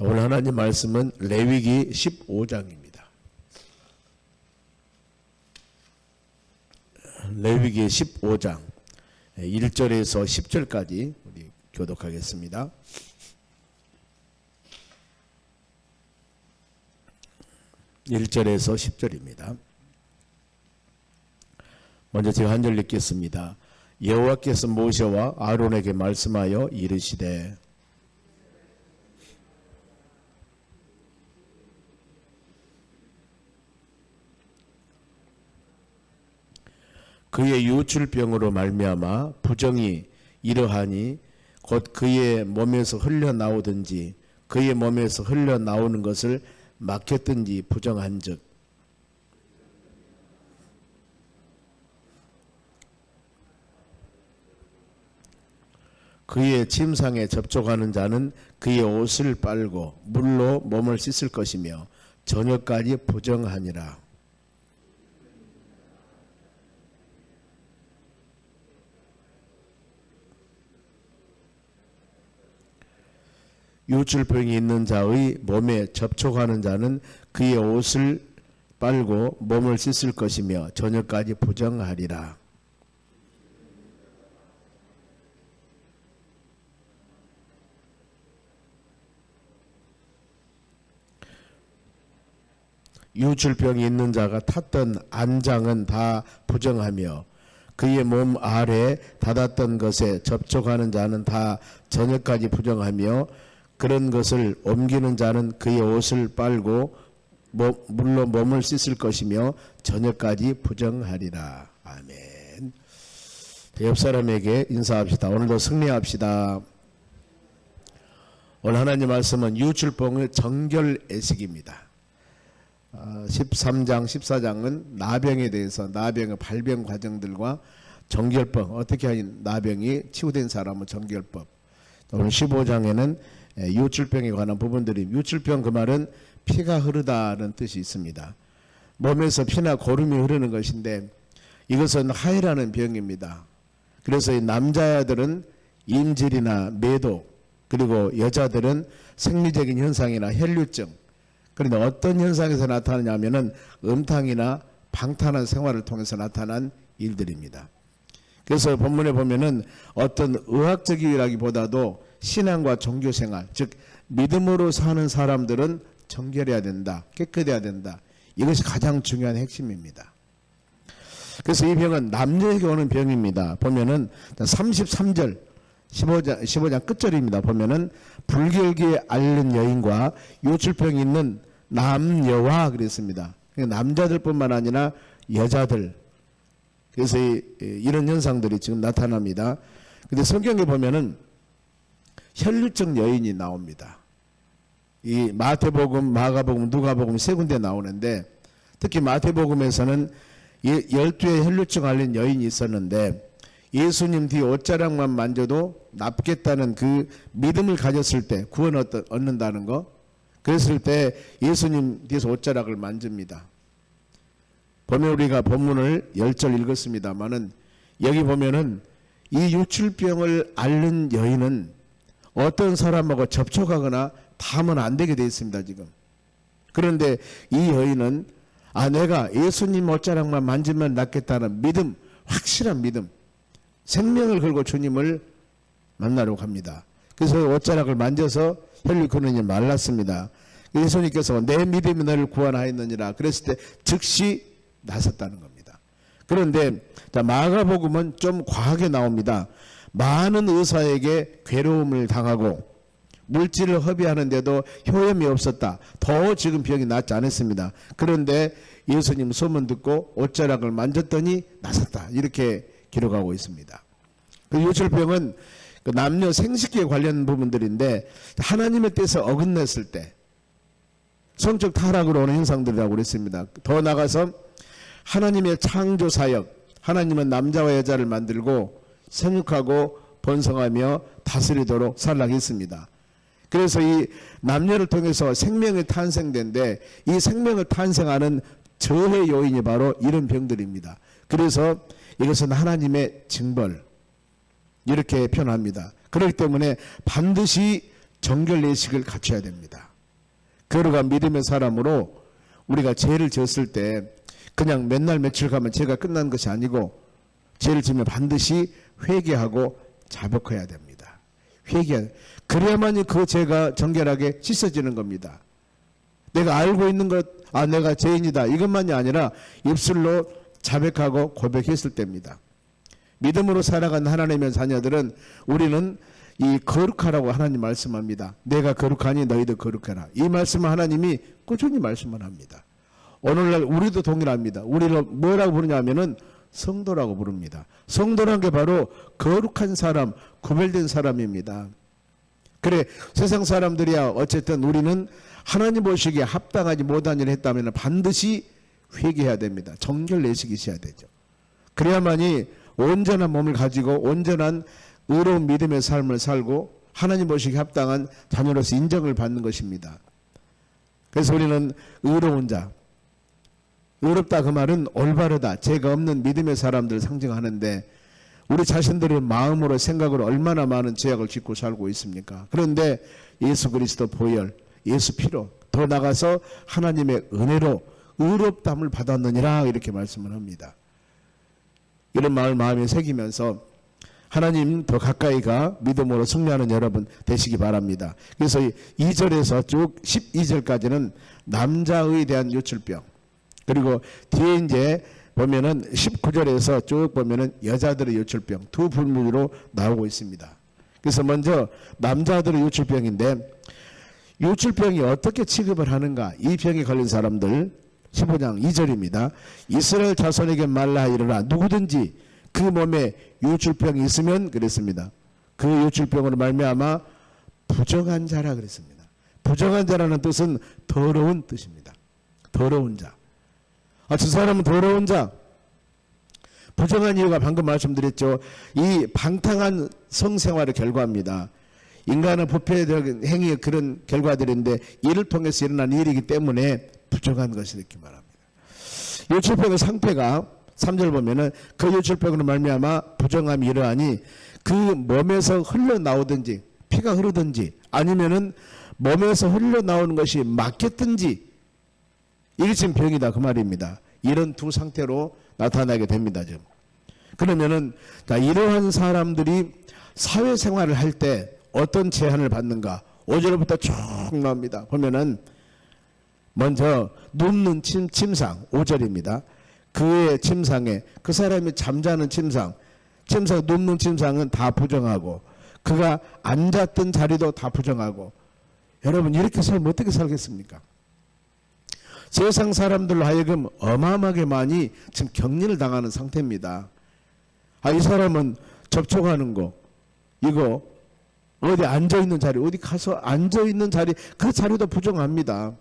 오늘 하나님 말씀은 레위기 15장입니다. 레위기 15장 1절에서 10절까지 우리 교독하겠습니다. 일절에서 10절입니다. 먼저 제가 한 절 읽겠습니다. 여호와께서 모세와 아론에게 말씀하여 이르시되 그의 유출병으로 말미암아 부정이 이러하니 곧 그의 몸에서 흘러 나오든지 그의 몸에서 흘러 나오는 것을 막혔든지 부정한즉 그의 침상에 접촉하는 자는 그의 옷을 빨고 물로 몸을 씻을 것이며 저녁까지 부정하니라. 유출병이 있는 자의 몸에 접촉하는 자는 그의 옷을 빨고 몸을 씻을 것이며 저녁까지 부정하리라. 유출병이 있는 자가 탔던 안장은 다 부정하며 그의 몸 아래 닿았던 것에 접촉하는 자는 다 저녁까지 부정하며 그런 것을 옮기는 자는 그의 옷을 빨고 몸- 물로 몸을 씻을 것이며 저녁까지 부정하리라. 아멘. 옆 사람에게 인사합시다. 오늘도 승리합시다. 오늘 하나님 말씀은 유출병의 정결 애식입니다. 13장, 14장은 나병에 대해서 나병의 발병 과정들과 정결법 어떻게 하니 나병이 치유된 사람은 정결법. 오늘 15장에는 유출병에 관한 부분들이 유출병 그 말은 피가 흐르다는 뜻이 있습니다. 몸에서 피나 고름이 흐르는 것인데 이것은 하이라는 병입니다. 그래서 이 남자들은 임질이나 매도 그리고 여자들은 생리적인 현상이나 혈류증 그런데 어떤 현상에서 나타나냐면은 음탕이나 방탕한 생활을 통해서 나타난 일들입니다. 그래서 본문에 보면은 어떤 의학적이라기보다도 신앙과 종교 생활, 즉 믿음으로 사는 사람들은 정결해야 된다, 깨끗해야 된다. 이것이 가장 중요한 핵심입니다. 그래서 이 병은 남녀에게 오는 병입니다. 보면은 33절 15장, 15장 끝절입니다. 보면은 불결기에 앓는 여인과 요출병이 있는 남녀와 그랬습니다. 그러니까 남자들뿐만 아니라 여자들. 그래서 이, 이런 현상들이 지금 나타납니다. 근데 성경에 보면은 혈류증 여인이 나옵니다. 이 마태복음, 마가복음, 누가복음 세 군데 나오는데 특히 마태복음에서는 예, 열두의 혈류증 앓린 여인이 있었는데 예수님 뒤 옷자락만 만져도 납겠다는 그 믿음을 가졌을 때 구원 얻- 얻는다는 거 그랬을 때 예수님 뒤에서 옷자락을 만집니다. 보면 우리가 본문을 열 절 읽었습니다만은 여기 보면은 이 유출병을 앓는 여인은 어떤 사람하고 접촉하거나 닿으면 안 되게 되어 있습니다 지금. 그런데 이 여인은 아 내가 예수님 옷자락만 만지면 낫겠다는 믿음 확실한 믿음 생명을 걸고 주님을 만나려고 합니다. 그래서 옷자락을 만져서 혈류 근원이 말랐습니다. 예수님께서 내 믿음이 너를 구원하였느니라 그랬을 때 즉시 나섰다는 겁니다. 그런데 자, 마가복음은 좀 과하게 나옵니다. 많은 의사에게 괴로움을 당하고 물질을 허비하는데도 효험이 없었다. 더 지금 병이 낫지 않았습니다. 그런데 예수님 소문 듣고 옷자락을 만졌더니 나섰다. 이렇게 기록하고 있습니다. 그 유출병은 그 남녀 생식기에 관련 부분들인데 하나님의 뜻에 어긋냈을 때 성적 타락으로 오는 현상들이라고 그랬습니다. 더 나가서 하나님의 창조 사역, 하나님은 남자와 여자를 만들고 생육하고 번성하며 다스리도록 살락했습니다. 그래서 이 남녀를 통해서 생명이 탄생된데 이 생명을 탄생하는 저해 요인이 바로 이런 병들입니다. 그래서 이것은 하나님의 징벌 이렇게 표현합니다. 그렇기 때문에 반드시 정결 예식을 갖춰야 됩니다. 거룩한 믿음의 사람으로 우리가 죄를 지었을 때 그냥 맨날 며칠 가면 죄가 끝난 것이 아니고 죄를 지면 반드시 회개하고 자복해야 됩니다. 회개. 그래야만이 그 죄가 정결하게 씻어지는 겁니다. 내가 알고 있는 것, 아, 내가 죄인이다. 이것만이 아니라 입술로 자백하고 고백했을 때입니다. 믿음으로 살아간 하나님의 자녀들은 우리는 이 거룩하라고 하나님 말씀합니다. 내가 거룩하니 너희도 거룩해라. 이 말씀을 하나님이 꾸준히 말씀을 합니다. 오늘날 우리도 동일합니다. 우리를 뭐라고 부르냐면은 성도라고 부릅니다. 성도란 게 바로 거룩한 사람, 구별된 사람입니다. 그래 세상 사람들이야 어쨌든 우리는 하나님 보시기에 합당하지 못한 일을 했다면 반드시 회개해야 됩니다. 정결 있어야 되죠. 그래야만이 온전한 몸을 가지고 온전한 의로운 믿음의 삶을 살고 하나님 보시기에 합당한 자녀로서 인정을 받는 것입니다. 그래서 우리는 의로운 자, 의롭다 그 말은 올바르다, 죄가 없는 믿음의 사람들을 상징하는데 우리 자신들의 마음으로 생각으로 얼마나 많은 죄악을 짓고 살고 있습니까? 그런데 예수 그리스도 보혈, 예수 피로 더 나가서 하나님의 은혜로 의롭담을 받았느니라 이렇게 말씀을 합니다. 이런 마을 마음에 새기면서 하나님 더 가까이 가 믿음으로 승리하는 여러분 되시기 바랍니다. 그래서 2절에서 쭉 12절까지는 남자의 대한 요출병 그리고 뒤에 이제 보면은 19절에서 쭉 보면은 여자들의 요출병 두 분류로 나오고 있습니다. 그래서 먼저 남자들의 요출병인데 요출병이 어떻게 취급을 하는가 이 병에 걸린 사람들 15장 2절입니다. 이스라엘 자손에게 말라 이르라 누구든지 그 몸에 요출병이 있으면 그랬습니다. 그 요출병으로 말미암아 부정한 자라 그랬습니다. 부정한 자라는 뜻은 더러운 뜻입니다. 더러운 자. 아, 저 사람은 더러운 자. 부정한 이유가 방금 말씀드렸죠. 이 방탕한 성생활의 결과입니다. 인간은 부패적인 행위의 그런 결과들인데 이를 통해서 일어난 일이기 때문에 부정한 것이 이렇게 말합니다. 요출병의 상태가 3절 보면은 그 요출병으로 말미암아 부정함이 이러하니 그 몸에서 흘러나오든지 피가 흐르든지 아니면은 몸에서 흘러나오는 것이 막혔든지 지금 병이다 그 말입니다. 이런 두 상태로 나타나게 됩니다. 지금. 그러면은 자, 이러한 사람들이 사회생활을 할 때 어떤 제한을 받는가? 5절부터 쭉 나옵니다. 보면은 먼저 눕는 침, 침상 5절입니다. 그의 침상에 그 사람이 잠자는 침상, 침상 눕는 침상은 다 부정하고 그가 앉았던 자리도 다 부정하고 여러분 이렇게 살면 어떻게 살겠습니까? 세상 사람들로 하여금 어마어마하게 많이 지금 격리를 당하는 상태입니다. 아, 이 사람은 접촉하는 거, 이거, 어디 앉아있는 자리, 어디 가서 앉아있는 자리, 그 자리도 부정합니다.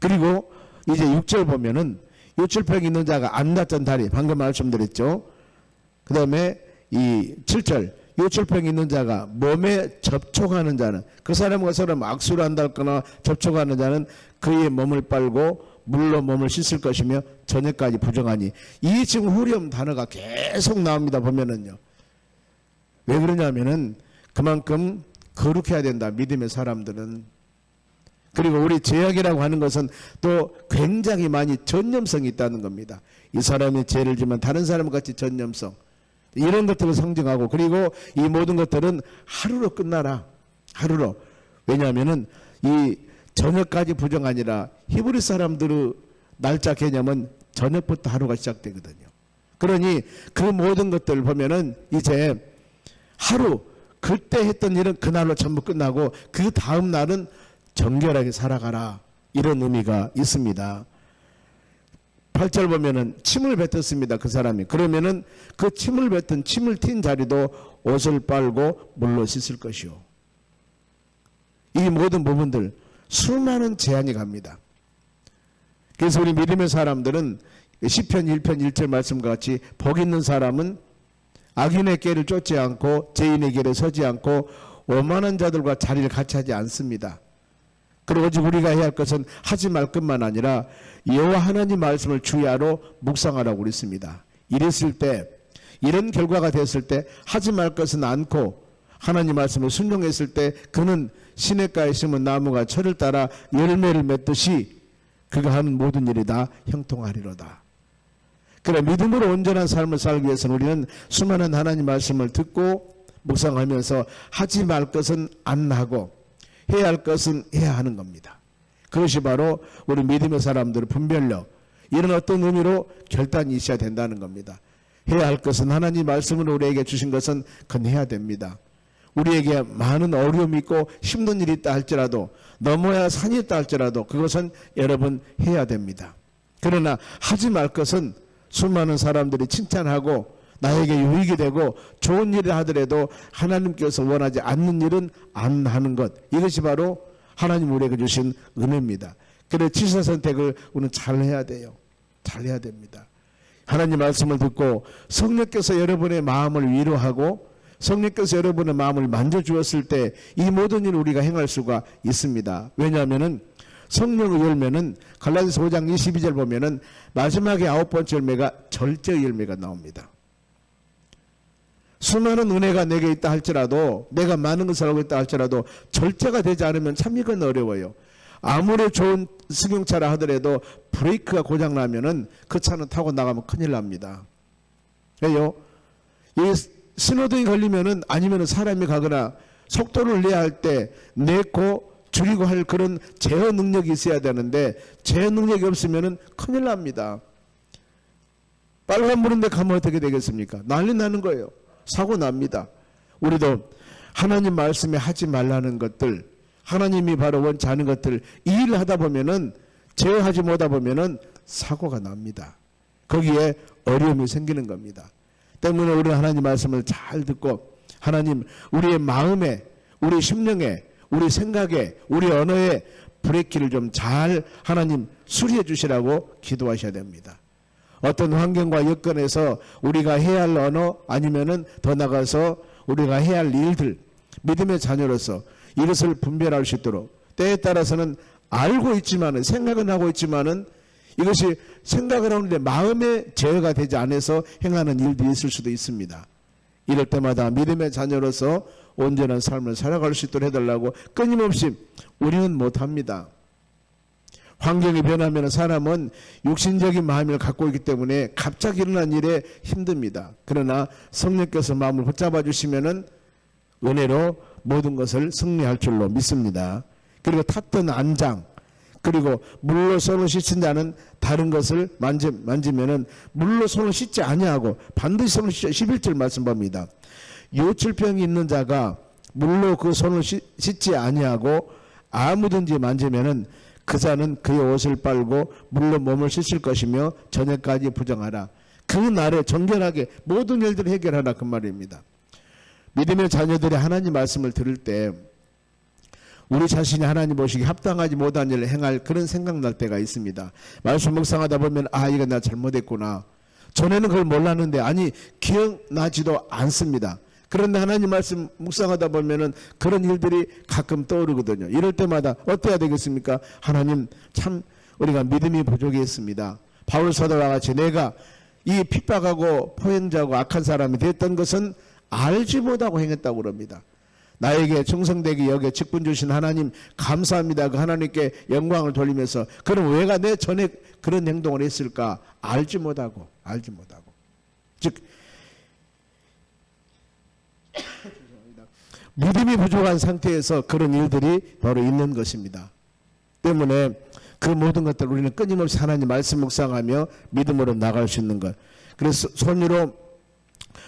그리고 이제 6절 보면은 요출병 있는 자가 앉았던 자리, 방금 말씀드렸죠. 그 다음에 이 7절, 요출병 있는 자가 몸에 접촉하는 자는 그 사람과 사람 악수를 한다거나 접촉하는 자는 그의 몸을 빨고 물로 몸을 씻을 것이며 저녁까지 부정하니. 이 지금 후렴 단어가 계속 나옵니다 보면은요. 왜 그러냐면은 그만큼 거룩해야 된다 믿음의 사람들은. 그리고 우리 제약이라고 하는 것은 또 굉장히 많이 전념성이 있다는 겁니다. 이 사람이 죄를 지면 다른 사람 같이 전념성 이런 것들을 상징하고 그리고 이 모든 것들은 하루로 끝나라. 하루로. 왜냐하면은 이 저녁까지 부정 아니라 히브리 사람들의 날짜 개념은 저녁부터 하루가 시작되거든요. 그러니 그 모든 것들을 보면은 이제 하루 그때 했던 일은 그날로 전부 끝나고 그 다음 날은 정결하게 살아가라. 이런 의미가 있습니다. 8절 보면은 침을 뱉었습니다. 그 사람이. 그러면은 그 침을 뱉은 침을 튄 자리도 옷을 빨고 물로 씻을 것이요. 이 모든 부분들 수많은 제한이 갑니다. 그래서 우리 믿음의 사람들은 시편 1편 1절 말씀과 같이 복 있는 사람은 악인의 길을 쫓지 않고 죄인의 길에 서지 않고 오만한 자들과 자리를 같이 하지 않습니다. 그리고 오직 우리가 해야 할 것은 하지 말 것만 아니라 여호와 하나님 말씀을 주야로 묵상하라고 그랬습니다. 이랬을 때 이런 결과가 됐을 때 하지 말 것은 않고 하나님 말씀을 순종했을 때 그는 시냇가에 심은 나무가 철을 따라 열매를 맺듯이 그가 하는 모든 일이 다 형통하리로다. 그래 믿음으로 온전한 삶을 살기 위해서는 우리는 수많은 하나님 말씀을 듣고 묵상하면서 하지 말 것은 안 하고 해야 할 것은 해야 하는 겁니다. 그것이 바로 우리 믿음의 사람들의 분별력 이런 어떤 의미로 결단이 있어야 된다는 겁니다. 해야 할 것은 하나님 말씀으로 우리에게 주신 것은 그건 해야 됩니다. 우리에게 많은 어려움이 있고 힘든 일이 있다 할지라도 넘어야 산이 있다 할지라도 그것은 여러분 해야 됩니다. 그러나 하지 말 것은 수많은 사람들이 칭찬하고 나에게 유익이 되고 좋은 일을 하더라도 하나님께서 원하지 않는 일은 안 하는 것 이것이 바로 하나님 우리에게 주신 은혜입니다. 그래 지사 선택을 우리는 잘 해야 돼요. 잘 해야 됩니다. 하나님 말씀을 듣고 성령께서 여러분의 마음을 위로하고 성령께서 여러분의 마음을 만져주었을 때 이 모든 일을 우리가 행할 수가 있습니다. 왜냐하면은 성령의 열매는 갈라디아서 5장 22절 보면은 마지막에 아홉 번째 열매가 절제 열매가 나옵니다. 수많은 은혜가 내게 있다 할지라도 내가 많은 것을 알고 있다 할지라도 절제가 되지 않으면 참 이건 어려워요. 아무리 좋은 승용차라 하더라도 브레이크가 고장 나면은 그 차는 타고 나가면 큰일 납니다. 왜요? 이 신호등이 걸리면은 아니면은 사람이 가거나 속도를 내야 할 때 내고 줄이고 할 그런 제어 능력이 있어야 되는데 제어 능력이 없으면은 큰일 납니다. 빨간불인데 가면 어떻게 되겠습니까? 난리 나는 거예요. 사고 납니다. 우리도 하나님 말씀에 하지 말라는 것들, 하나님이 바로 원치 않은 것들 이 일을 하다 보면은 제어하지 못하다 보면은 사고가 납니다. 거기에 어려움이 생기는 겁니다. 때문에 우리는 하나님 말씀을 잘 듣고 하나님 우리의 마음에 우리 심령에 우리 생각에 우리 언어에 브레이크를 좀 잘 하나님 수리해 주시라고 기도하셔야 됩니다. 어떤 환경과 여건에서 우리가 해야 할 언어 아니면은 더 나가서 우리가 해야 할 일들 믿음의 자녀로서 이것을 분별할 수 있도록 때에 따라서는 알고 있지만은 생각은 하고 있지만은 이것이 생각을 하는데 마음의 제어가 되지 않아서 행하는 일도 있을 수도 있습니다. 이럴 때마다 믿음의 자녀로서 온전한 삶을 살아갈 수 있도록 해달라고 끊임없이 우리는 못합니다. 환경이 변하면 사람은 육신적인 마음을 갖고 있기 때문에 갑자기 일어난 일에 힘듭니다. 그러나 성령께서 마음을 붙잡아 주시면은 은혜로 모든 것을 승리할 줄로 믿습니다. 그리고 탔던 안장 그리고 물로 손을 씻은 자는 다른 것을 만지, 만지면은 물로 손을 씻지 아니하고 반드시 손을 씻 11절 말씀 봅니다. 요출병이 있는 자가 물로 그 손을 씻, 씻지 아니하고 아무든지 만지면은 그 자는 그의 옷을 빨고 물로 몸을 씻을 것이며 저녁까지 부정하라. 그 날에 정결하게 모든 일들을 해결하라 그 말입니다. 믿음의 자녀들이 하나님 말씀을 들을 때 우리 자신이 하나님 보시기 합당하지 못한 일을 행할 그런 생각 날 때가 있습니다. 말씀 묵상하다 보면 아 이거 나 잘못했구나. 전에는 그걸 몰랐는데 아니 기억나지도 않습니다. 그런데 하나님 말씀 묵상하다 보면은 그런 일들이 가끔 떠오르거든요. 이럴 때마다 어때야 되겠습니까? 하나님 참 우리가 믿음이 부족했습니다. 바울 사도와 같이 내가 이 핍박하고 포행자고 악한 사람이 됐던 것은 알지 못하고 행했다고 그럽니다. 나에게 충성되게 여겨 직분 주신 하나님 감사합니다. 그 하나님께 영광을 돌리면서 그럼 왜가 내 전에 그런 행동을 했을까 알지 못하고 알지 못하고 즉 믿음이 부족한 상태에서 그런 일들이 바로 있는 것입니다. 때문에 그 모든 것들 우리는 끊임없이 하나님 말씀 묵상하며 믿음으로 나갈 수 있는 것. 그래서 손으로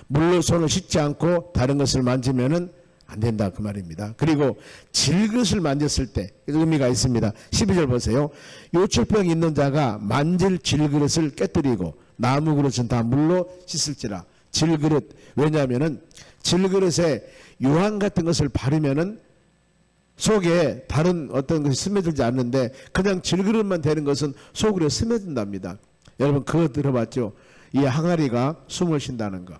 물로 손을 씻지 않고 다른 것을 만지면은 안 된다 그 말입니다. 그리고 질것을 만졌을 때 의미가 있습니다. 12절 보세요. 요출병 있는 자가 만질 질그릇을 깨뜨리고 나무 그릇은 다 물로 씻을지라. 질그릇 왜냐하면은 질그릇에 유황 같은 것을 바르면은 속에 다른 어떤 것이 스며들지 않는데 그냥 질그릇만 되는 것은 속으로 스며든답니다. 여러분 그거 들어봤죠? 이 항아리가 숨을 쉰다는 거.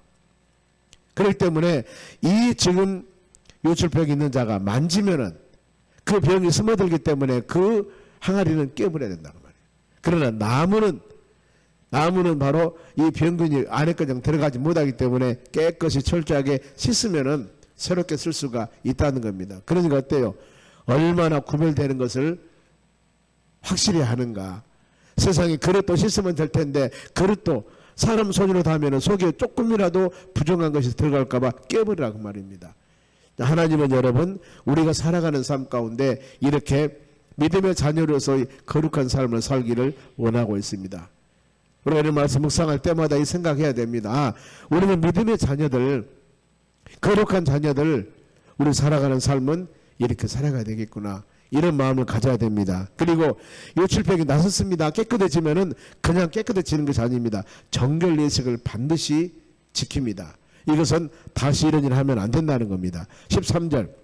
그렇기 때문에 이 지금 요출병이 있는 자가 만지면은 그 병이 스며들기 때문에 그 항아리는 깨버려야 된다는 말이에요. 그러나 나무는 나무는 바로 이 병균이 안에 그냥 들어가지 못하기 때문에 깨끗이 철저하게 씻으면은 새롭게 쓸 수가 있다는 겁니다. 그러니까 어때요? 얼마나 구별되는 것을 확실히 하는가. 세상에 그릇도 씻으면 될 텐데 그릇도 사람 손으로 닿으면 속에 조금이라도 부정한 것이 들어갈까봐 깨버리라고 말입니다. 하나님은 여러분 우리가 살아가는 삶 가운데 이렇게 믿음의 자녀로서 거룩한 삶을 살기를 원하고 있습니다. 우리가 이런 말씀 묵상할 때마다 이 생각해야 됩니다. 아, 우리는 믿음의 자녀들, 거룩한 자녀들, 우리 살아가는 삶은 이렇게 살아가야 되겠구나. 이런 마음을 가져야 됩니다. 그리고 요출병이 나섰습니다. 깨끗해지면은 그냥 깨끗해지는 것이 아닙니다. 정결 예식을 반드시 지킵니다. 이것은 다시 이런 일을 하면 안 된다는 겁니다. 13절.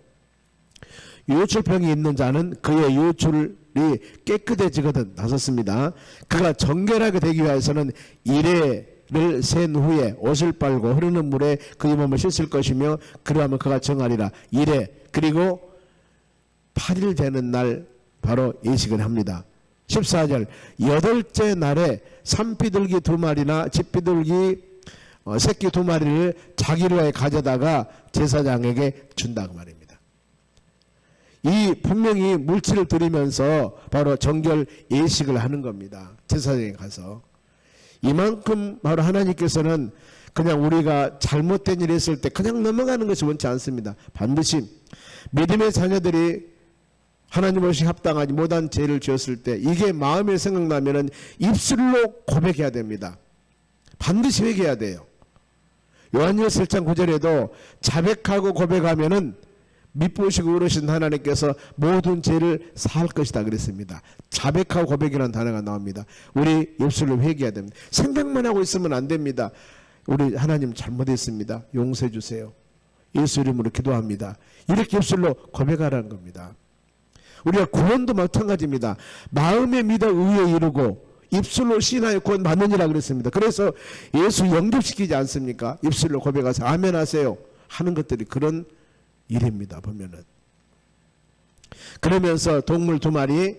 요출병이 있는 자는 그의 요출이 깨끗해지거든 나섰습니다. 그가 정결하게 되기 위해서는 이래를 센 후에 옷을 빨고 흐르는 물에 그의 몸을 씻을 것이며 그러하면 그가 정하리라. 이래 그리고 8일 되는 날 바로 예식을 합니다. 14절 여덟째 날에 산비둘기 두 마리나 집비둘기 어, 새끼 두 마리를 위해 가져다가 제사장에게 준다고 말입니다. 이 분명히 물질을 드리면서 바로 정결 예식을 하는 겁니다. 제사장에 가서 이만큼 바로 하나님께서는 그냥 우리가 잘못된 일을 했을 때 그냥 넘어가는 것이 원치 않습니다. 반드시 믿음의 자녀들이 하나님 없이 합당하지 못한 죄를 지었을 때 이게 마음에 생각나면은 입술로 고백해야 됩니다. 반드시 회개해야 돼요. 요한일서 1장 9절에도 자백하고 고백하면은 미쁘시고 어르신 하나님께서 모든 죄를 사할 것이다 그랬습니다. 자백하고 고백이라는 단어가 나옵니다. 우리 입술로 회개해야 됩니다. 생각만 하고 있으면 안 됩니다. 우리 하나님 잘못했습니다. 용서해 주세요. 예수 이름으로 기도합니다. 이렇게 입술로 고백하라는 겁니다. 우리가 구원도 마찬가지입니다. 마음에 믿어 의에 이르고 입술로 신하여 구원 받느니라 그랬습니다. 그래서 예수 영접시키지 않습니까? 입술로 고백하세요. 아멘 하세요. 하는 것들이 그런 일입니다. 보면은. 그러면서 동물 두 마리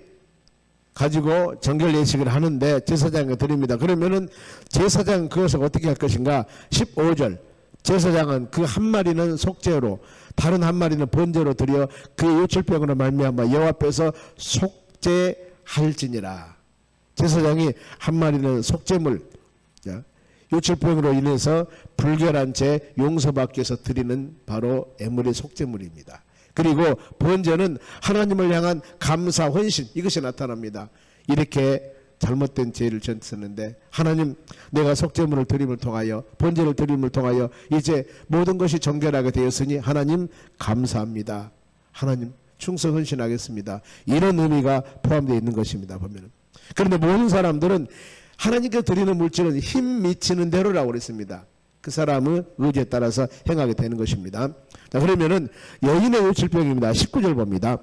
가지고 정결 예식을 하는데 제사장에 드립니다. 그러면은 제사장은 그것을 어떻게 할 것인가? 15절. 제사장은 그 한 마리는 속죄로 다른 한 마리는 번제로 드려 그 요출병으로 말미암아 여호와 앞에서 속죄할지니라. 제사장이 한 마리는 속죄물 자, 요출병으로 인해서 불결한 죄 용서받기 위해서 드리는 바로 애물의 속죄물입니다. 그리고 번제는 하나님을 향한 감사 헌신 이것이 나타납니다. 이렇게 잘못된 죄를 졌었는데 하나님 내가 속죄물을 드림을 통하여 번제를 드림을 통하여 이제 모든 것이 정결하게 되었으니 하나님 감사합니다. 하나님 충성 헌신하겠습니다. 이런 의미가 포함되어 있는 것입니다. 보면은 그런데 모든 사람들은 하나님께 드리는 물질은 힘 미치는 대로라고 그랬습니다. 그 사람의 의지에 따라서 행하게 되는 것입니다. 자, 그러면은 여인의 요출병입니다. 19절 봅니다.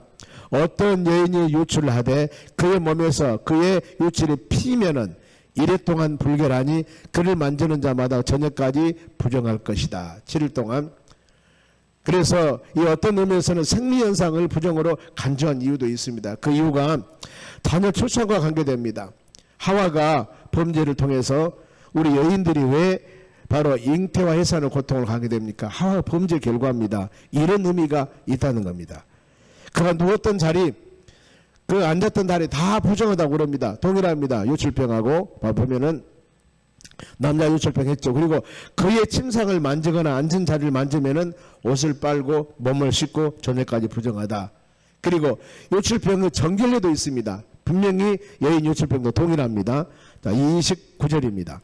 어떤 여인이 요출을 하되 그의 몸에서 그의 요출이 피면은 이래 동안 불결하니 그를 만지는 자마다 저녁까지 부정할 것이다. 7일 동안 그래서 이 어떤 의미에서는 생리 현상을 부정으로 간주한 이유도 있습니다. 그 이유가 자녀 출산과 관계됩니다. 하와가 범죄를 통해서 우리 여인들이 왜 바로 잉태와 해산의 고통을 가게 됩니까? 하와 범죄 결과입니다. 이런 의미가 있다는 겁니다. 그가 누웠던 자리, 그 앉았던 자리 다 부정하다고 그럽니다. 동일합니다. 요출병하고 보면은 남자 요출병 했죠. 그리고 그의 침상을 만지거나 앉은 자리를 만지면은 옷을 빨고 몸을 씻고 저녁까지 부정하다. 그리고 요출병의 정결례도 있습니다. 분명히 여인 요출병도 동일합니다. 자, 29절입니다.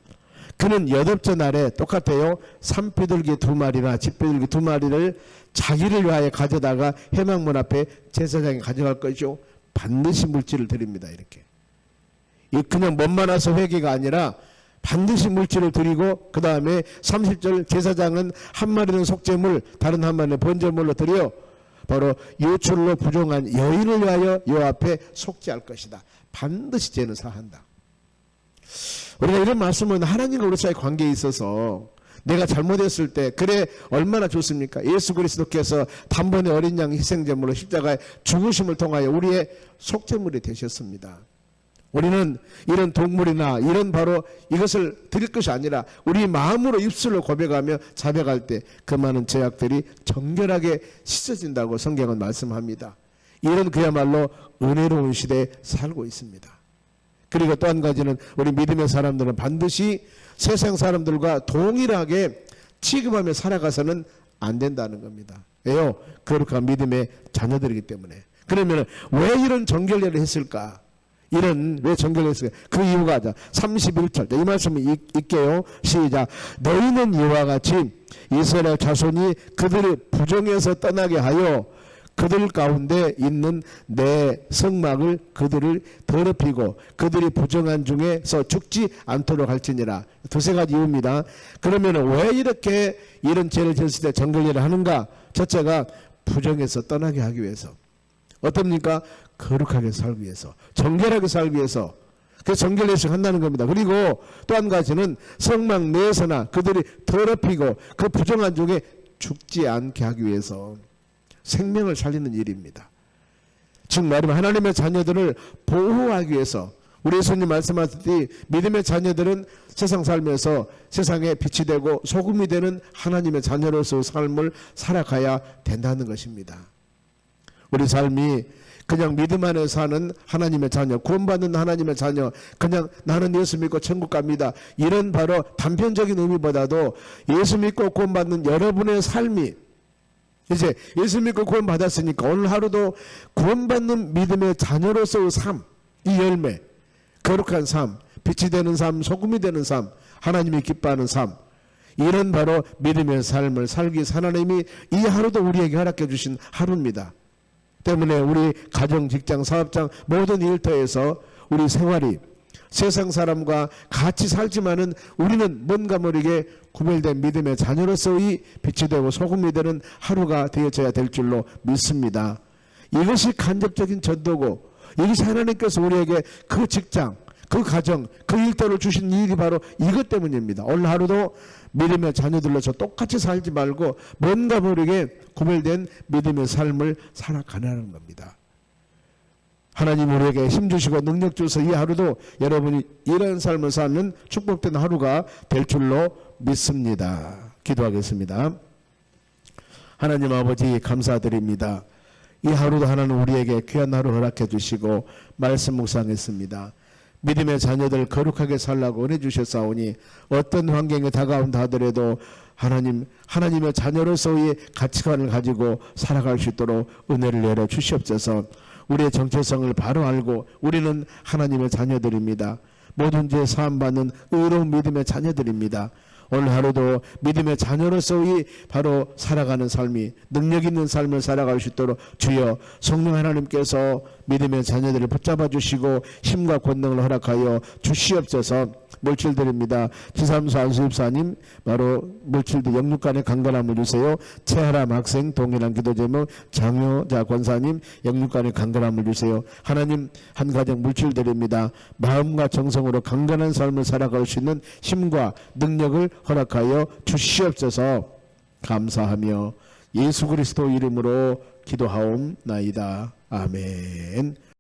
그는 여덟째 날에 똑같아요. 산비둘기 두 마리나 집비둘기 두 마리를 자기를 위하여 가져다가 해망문 앞에 제사장이 가져갈 것이요. 반드시 물질을 드립니다. 이렇게. 이 그냥 몸만 와서 회개가 아니라 반드시 물질을 드리고 그 다음에 30절 제사장은 한 마리는 속죄물 다른 한 마리는 번제물로 드려 바로 요출로 부정한 여인을 위하여 요 앞에 속죄할 것이다. 반드시 죄는 사한다. 우리가 이런 말씀은 하나님과 우리 사이 관계에 있어서 내가 잘못했을 때 그래 얼마나 좋습니까? 예수 그리스도께서 단번에 어린 양 희생제물로 십자가에 죽으심을 통하여 우리의 속죄물이 되셨습니다. 우리는 이런 동물이나 이런 바로 이것을 드릴 것이 아니라 우리 마음으로 입술로 고백하며 자백할 때 그 많은 죄악들이 정결하게 씻어진다고 성경은 말씀합니다. 이런 그야말로 은혜로운 시대에 살고 있습니다. 그리고 또 한 가지는 우리 믿음의 사람들은 반드시 세상 사람들과 동일하게 취급하며 살아가서는 안 된다는 겁니다. 왜요? 거룩한 믿음의 자녀들이기 때문에. 그러면 왜 이런 정결례를 했을까? 이런 왜 정결했을까? 그 이유가 31절 이 말씀을 읽- 읽게요. 시작. 너희는 이와 같이 이스라엘 자손이 그들의 부정에서 떠나게 하여 그들 가운데 있는 내 성막을 그들을 더럽히고 그들이 부정한 중에서 죽지 않도록 할지니라 두세 가지 이유입니다. 그러면 왜 이렇게 이런 죄를 지었을 때 정결례를 하는가? 첫째가 부정에서 떠나게 하기 위해서 어떻습니까? 거룩하게 살기 위해서 정결하게 살기 위해서 그 정결례식 한다는 겁니다. 그리고 또 한 가지는 성막 내에서나 그들이 더럽히고 그 부정한 중에 죽지 않게 하기 위해서 생명을 살리는 일입니다. 즉 말하면 하나님의 자녀들을 보호하기 위해서 우리 예수님 말씀하셨듯이 믿음의 자녀들은 세상 살면서 세상에 빛이 되고 소금이 되는 하나님의 자녀로서 삶을 살아가야 된다는 것입니다. 우리 삶이 그냥 믿음 안에 사는 하나님의 자녀, 구원받는 하나님의 자녀, 그냥 나는 예수 믿고 천국 갑니다. 이런 바로 단편적인 의미보다도 예수 믿고 구원받는 여러분의 삶이 이제 예수 믿고 구원받았으니까 오늘 하루도 구원받는 믿음의 자녀로서의 삶, 이 열매, 거룩한 삶, 빛이 되는 삶, 소금이 되는 삶, 하나님이 기뻐하는 삶, 이런 바로 믿음의 삶을 살기 하나님이 이 하루도 우리에게 허락해 주신 하루입니다. 때문에 우리 가정, 직장, 사업장 모든 일터에서 우리 생활이 세상 사람과 같이 살지만은 우리는 뭔가 모르게 구별된 믿음의 자녀로서의 빛이 되고 소금이 되는 하루가 되어져야 될 줄로 믿습니다. 이것이 간접적인 전도고 이것이 하나님께서 우리에게 그 직장, 그 가정, 그 일터를 주신 일이 바로 이것 때문입니다. 오늘 하루도 믿음의 자녀들로서 똑같이 살지 말고 뭔가 모르게 구별된 믿음의 삶을 살아가는 겁니다. 하나님 우리에게 힘 주시고 능력 주셔서 이 하루도 여러분이 이런 삶을 사는 축복된 하루가 될 줄로 믿습니다. 기도하겠습니다. 하나님 아버지 감사드립니다. 이 하루도 하나님 우리에게 귀한 하루 허락해 주시고 말씀 묵상했습니다. 믿음의 자녀들 거룩하게 살라고 은혜 주셨사오니 어떤 환경에 다가온다 하더라도 하나님 하나님의 자녀로서의 가치관을 가지고 살아갈 수 있도록 은혜를 내려 주시옵소서. 우리의 정체성을 바로 알고 우리는 하나님의 자녀들입니다. 모든 죄 사함 받는 의로운 믿음의 자녀들입니다. 오늘 하루도 믿음의 자녀로서의 바로 살아가는 삶이 능력 있는 삶을 살아갈 수 있도록 주여 성령 하나님께서 믿음의 자녀들을 붙잡아 주시고 힘과 권능을 허락하여 주시옵소서 물질드립니다. 지삼수 안수입사님 바로 물질도 영육간의 강건함을 주세요. 최하람 학생 동일한 기도 제목 장효자 권사님 영육간의 강건함을 주세요. 하나님 한 가정 물질드립니다. 마음과 정성으로 강건한 삶을 살아갈 수 있는 힘과 능력을 허락하여 주시옵소서 감사하며 예수 그리스도 이름으로 기도하옵나이다. 아멘.